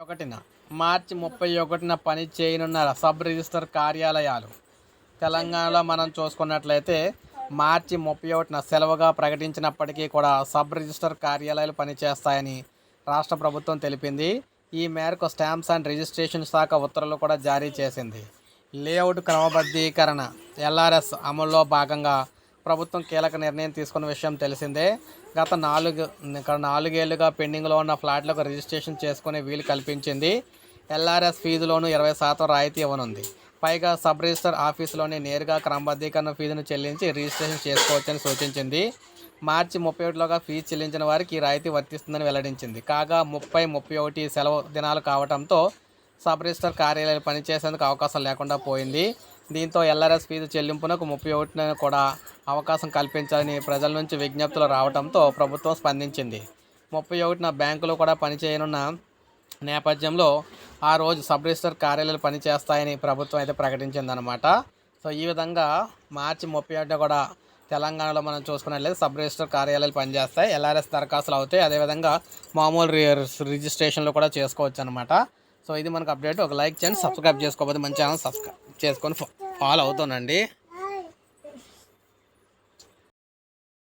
ఒకటిన. మార్చి ముప్పై ఒకటిన పని చేయనున్న సబ్ రిజిస్టర్ కార్యాలయాలు. తెలంగాణలో మనం చూసుకున్నట్లయితే మార్చి ముప్పై ఒకటిన సెలవుగా ప్రకటించినప్పటికీ కూడా సబ్ రిజిస్టర్ కార్యాలయాలు పనిచేస్తాయని రాష్ట్ర ప్రభుత్వం తెలిపింది. ఈ మేరకు స్టాంప్స్ అండ్ రిజిస్ట్రేషన్ శాఖ ఉత్తర్వులు కూడా జారీ చేసింది. లేఅవుట్ క్రమబద్ధీకరణ ఎల్ఆర్ఎస్ అమల్లో భాగంగా ప్రభుత్వం కీలక నిర్ణయం తీసుకున్న విషయం తెలిసిందే. గత నాలుగు ఇక్కడ నాలుగేళ్ళుగా పెండింగ్లో ఉన్న ఫ్లాట్లకు రిజిస్ట్రేషన్ చేసుకునే వీలు కల్పించింది. ఎల్ఆర్ఎస్ ఫీజులోనూ ఇరవై శాతం రాయితీ ఇవ్వనుంది. పైగా సబ్ రిజిస్టర్ ఆఫీసులోనే నేరుగా క్రమబద్ధీకరణ ఫీజును చెల్లించి రిజిస్ట్రేషన్ చేసుకోవచ్చని సూచించింది. మార్చి ముప్పై ఒకటిలోగా ఫీజు చెల్లించిన వారికి ఈ రాయితీ వర్తిస్తుందని వెల్లడించింది. కాగా ముప్పై ముప్పై ఒకటి సెలవు దినాలు కావడంతో సబ్ రిజిస్టర్ కార్యాలయాలు పనిచేసేందుకు అవకాశం లేకుండా పోయింది. దీంతో ఎల్ఆర్ఎస్ ఫీజు చెల్లింపునకు ముప్పై ఒకటిన కూడా అవకాశం కల్పించాలని ప్రజల నుంచి విజ్ఞప్తులు రావడంతో ప్రభుత్వం స్పందించింది. ముప్పై ఒకటిన బ్యాంకులు కూడా పనిచేయనున్న నేపథ్యంలో ఆ రోజు సబ్ రిజిస్టర్ కార్యాలయాలు పనిచేస్తాయని ప్రభుత్వం అయితే ప్రకటించిందనమాట సో ఈ విధంగా మార్చి ముప్పై ఒకటి కూడా తెలంగాణలో మనం చూసుకున్నట్లయితే సబ్ రిజిస్టర్ కార్యాలయాలు పనిచేస్తాయి. ఎల్ఆర్ఎస్ దరఖాస్తులు అవుతాయి. అదేవిధంగా మామూలు రి రిజిస్ట్రేషన్లు కూడా చేసుకోవచ్చు అనమాట సో ఇది మనకు అప్డేట్. ఒక లైక్ చేయండి సబ్స్క్రైబ్ చేసుకోకపోతే మన ఛానల్ సబ్స్క్రైబ్ చేసుకొని ఫాలో అవుతానండి